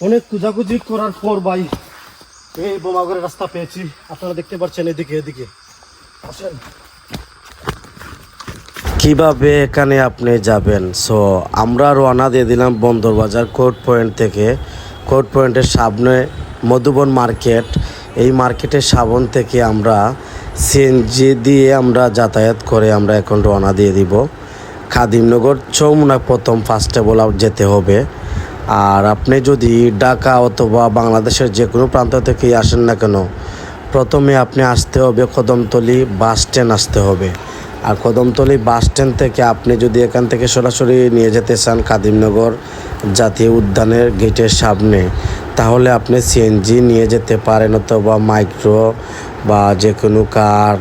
অনেক খুঁজাখুঁজি করার পর ভাই, এই বোমাগরের রাস্তা পেয়েছি। আপনারা দেখতে পাচ্ছেন এদিকে এদিকে। আসেন। কীভাবে এখানে আপনি যাবেন? সো আমরা রওনা দিয়ে দিলাম বন্দরবাজার কোর্ট পয়েন্ট থেকে। কোর্ট পয়েন্টের সামনে মধুবন মার্কেট। এই মার্কেটের সাবন থেকে আমরা সিএনজি দিয়ে আমরা যাতায়াত করে আমরা এখন রওনা দিয়ে দিব। খাদিমনগর চৌমুনা প্রথম ফার্স্ট আউট যেতে হবে। আর আপনি যদি ঢাকা অথবা বাংলাদেশের যে কোনো প্রান্ত থেকেই আসেন না কেন, প্রথমে আপনি আসতে হবে কদমতলি বাস স্ট্যান্ড আসতে হবে। আর কদমতলি বাস স্ট্যান্ড থেকে আপনি যদি এখান থেকে সরাসরি নিয়ে যেতে চান কাদিমনগর জাতীয় উদ্যানের গেটের সামনে, তাহলে আপনি সিএনজি নিয়ে যেতে পারেন অথবা মাইক্রো বা যে কোনো কার,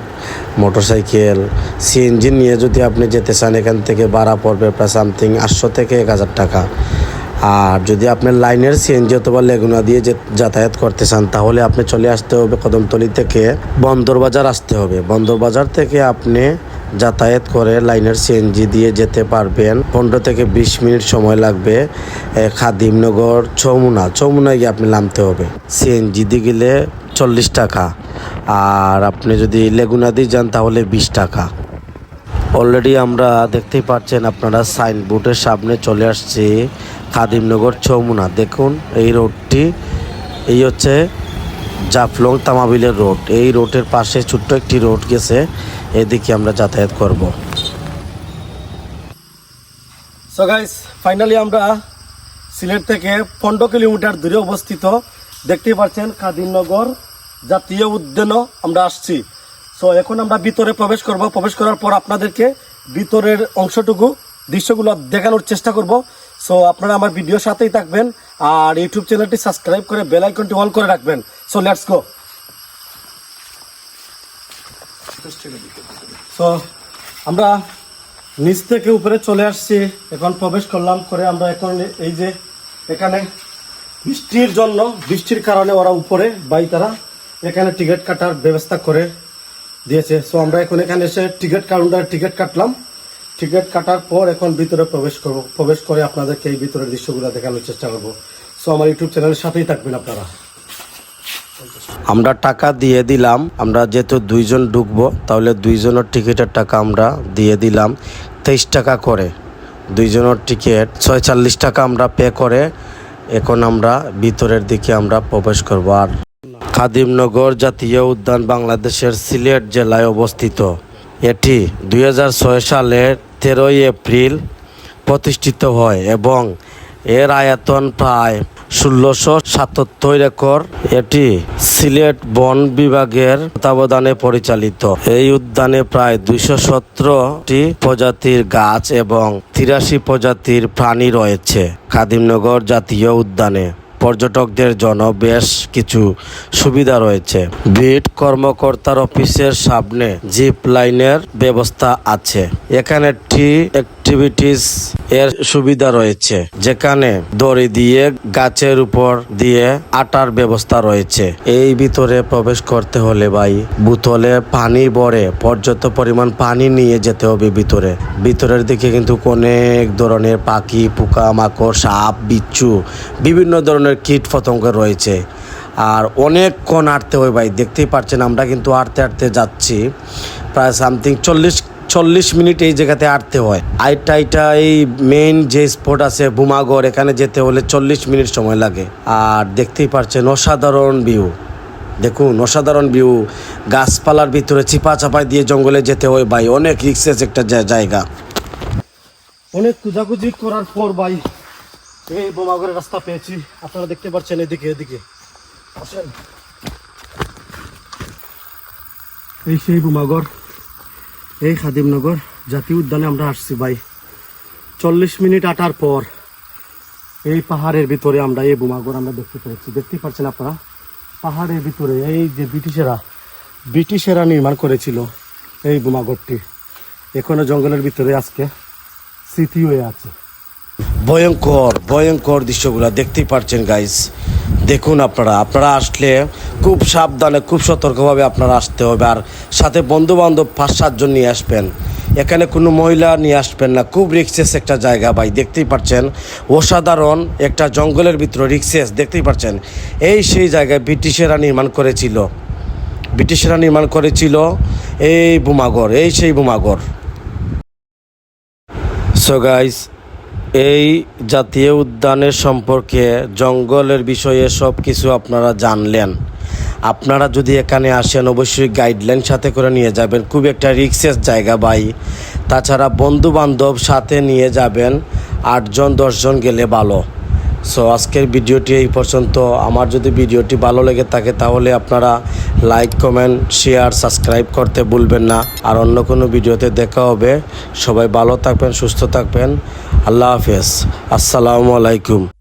মোটরসাইকেল। সিএনজি নিয়ে যদি আপনি যেতে চান, এখান থেকে ভাড়া পড়বে প্রায় সামথিং আটশো থেকে এক হাজার টাকা। আর যদি আপনি লাইনের সিএনজি অথবা লেগুনা দিয়ে যে যাতায়াত করতে চান, তাহলে আপনি চলে আসতে হবে কদমতলি থেকে বন্দরবাজার আসতে হবে। বন্দরবাজার থেকে আপনি যাতায়াত করে লাইনের সিএনজি দিয়ে যেতে পারবেন। পনেরো থেকে বিশ মিনিট সময় লাগবে খাদিমনগর, চৌমুনা। চৌমুনায় গিয়ে আপনি নামতে হবে। সিএনজি দিয়ে গেলে চল্লিশ টাকা। আর আপনি যদি লেগুনা দিয়ে যান, তাহলে বিশ টাকা। অলরেডি আমরা দেখতেই পাচ্ছেন আপনারা সাইনবোর্ডের সামনে চলে আসছি খাদিমনগর চৌমুনা দেখুন এই রোডটি এই হচ্ছে জাফলং তামাবিলের রোড এই রোডের পাশে ছোট্ট একটি রোড গেছে, এদিকে আমরা যাতায়াত করব। সো গাইস ফাইনালি আমরা সিলেট থেকে পনেরো কিলোমিটার দূরে অবস্থিত। দেখতেই পাচ্ছেন খাদিমনগর জাতীয় উদ্যানও আমরা আসছি। সো এখন আমরা ভিতরে প্রবেশ করব। প্রবেশ করার পর আপনাদেরকে ভিতরের অংশটুকু, দৃশ্যগুলো দেখানোর চেষ্টা করব। সো আপনারা আমার ভিডিওর সাথেই থাকবেন আর ইউটিউব চ্যানেলটি সাবস্ক্রাইব করে বেল আইকনটি অল করে রাখবেন। সো লেটস গো সো আমরা নিচ থেকে উপরে চলে আসছি। এখন প্রবেশ করলাম করে আমরা এখন এই যে এখানে বৃষ্টির জন্য, বৃষ্টির কারণে ওরা উপরে, বাই তারা এখানে টিকিট কাটার ব্যবস্থা করে দিয়েছে। সো আমরা এখন এখানে এসে টিকিট কাউন্টার টিকিট কাটলাম। টিকিট কাটার পর এখন ভিতরে প্রবেশ করব, প্রবেশ করে আপনাদেরকে এই ভিতরের দৃশ্যগুলো দেখানোর চেষ্টা করব। সো আমার ইউটিউব চ্যানেলের সাথেই থাকবেন আপনারা। আমরা টাকা দিয়ে দিলাম, আমরা যেহেতু দুইজন ঢুকবো, তাহলে দুইজনের টিকিটের টাকা আমরা দিয়ে দিলাম তেইশ টাকা করে। দুইজনের টিকিট ছয়চল্লিশ টাকা আমরা পে করে, এখন আমরা ভিতরের দিকে আমরা প্রবেশ করব। আর খাদিমনগর জাতীয় উদ্যান বাংলাদেশের সিলেট জেলায় অবস্থিত। এটি দুই হাজার ছয় সালের তেরোই এপ্রিল প্রতিষ্ঠিত হয় এবং এর আয়তন প্রায় ষোলোশো সাতাত্তর একর। এটি সিলেট বন বিভাগের তত্ত্বাবধানে পরিচালিত। এই উদ্যানে প্রায় দুইশো সতেরোটি প্রজাতির গাছ এবং তিরাশি প্রজাতির প্রাণী রয়েছে খাদিমনগর জাতীয় উদ্যানে। পর্যটকদের জন্য বেশ কিছু সুবিধা রয়েছে। বিট কর্মকর্তার অফিসের সামনে জিপ লাইনের ব্যবস্থা আছে। এখানে টি অ্যাক্টিভিটিস এর সুবিধা রয়েছে। যেখানে দড়ি দিয়ে গাছের উপর দিয়ে আটার ব্যবস্থা রয়েছে। এই ভিতরে প্রবেশ করতে হলে ভাই বোতলে পানি ভরে পর্যাপ্ত পরিমাণ পানি নিয়ে যেতে হবে ভিতরে। ভিতরের দিকে কিন্তু অনেক ধরনের পাখি পোকা মাকড় সাপ, বিচ্ছু, বিভিন্ন ধরনের কীট পতঙ্গ রয়েছে। আর অনেকক্ষণ হাঁটতে হয় ভাই, দেখতেই পাচ্ছেন আমরা কিন্তু হাঁটতে হাঁটতে যাচ্ছি। প্রায় সামথিং চল্লিশ চল্লিশ মিনিট এই জায়গাতে হাঁটতে হয়। আইটা আইটা এই মেইন যে স্পট আছে বুমাগড় এখানে যেতে হলে চল্লিশ মিনিট সময় লাগে। আর দেখতেই পাচ্ছেন অসাধারণ ভিউ দেখুন, অসাধারণ ভিউ গাছপালার ভিতরে চিপা চাপাই দিয়ে জঙ্গলে যেতে হয় ভাই, অনেক রিক্সেস একটা জায়গা। অনেক খুঁজাখুঁজি করার পর ভাই এই বোমাগরের রাস্তা পেয়েছি। আপনারা দেখতে পাচ্ছেন এদিকে এদিকে। আসেন। এই সেই বোমাগর এই খাদিমনগর জাতীয় উদ্যানে আমরা আসছি ভাই। চল্লিশ মিনিট আটার পর এই পাহাড়ের ভিতরে আমরা এই বোমাগর আমরা দেখতে পেয়েছি। দেখতে পাচ্ছেন আপনারা? পাহাড়ের ভিতরে এই যে ব্রিটিশেরা ব্রিটিশেরা নির্মাণ করেছিল এই বোমাগরটি এখনও জঙ্গলের ভিতরে আজকে স্মৃতি হয়ে আছে। ভয়ঙ্কর ভয়ঙ্কর দৃশ্যগুলো দেখতেই পারছেন গাইস দেখুন আপনারা আপনারা আসলে খুব সাবধানে, খুব সতর্কভাবে আপনারা আসতে হবে। আর সাথে বন্ধু বান্ধব পাঁচ সাতজন নিয়ে আসবেন। এখানে কোনো মহিলা নিয়ে আসবেন না। খুব রিক্সেস একটা জায়গা, ভাই, দেখতেই পাচ্ছেন অসাধারণ একটা জঙ্গলের ভিতরে রিক্সেস, দেখতেই পাচ্ছেন এই সেই জায়গায় ব্রিটিশেরা নির্মাণ করেছিল। ব্রিটিশরা নির্মাণ করেছিল এই বোমাগর এই সেই বোমাগর সো গাইস এই জাতীয় উদ্যানের সম্পর্কে জঙ্গলের বিষয়ে সব কিছু আপনারা জানলেন। আপনারা যদি এখানে আসেন, অবশ্যই গাইডলাইন সাথে করে নিয়ে যাবেন। খুব একটা রিক্সের জায়গা ভাই। তাছাড়া বন্ধু বান্ধব সাথে নিয়ে যাবেন, আটজন, দশজন গেলে ভালো। সো আজকের ভিডিওটি এই পর্যন্ত। আমার যদি ভিডিওটি ভালো লেগে থাকে, তাহলে আপনারা লাইক কমেন্ট শেয়ার সাবস্ক্রাইব করতে ভুলবেন না। আর অন্য কোনো ভিডিওতে দেখা হবে। সবাই ভালো থাকবেন, সুস্থ থাকবেন। আল্লাহ হাফেজ। আসসালামু আলাইকুম।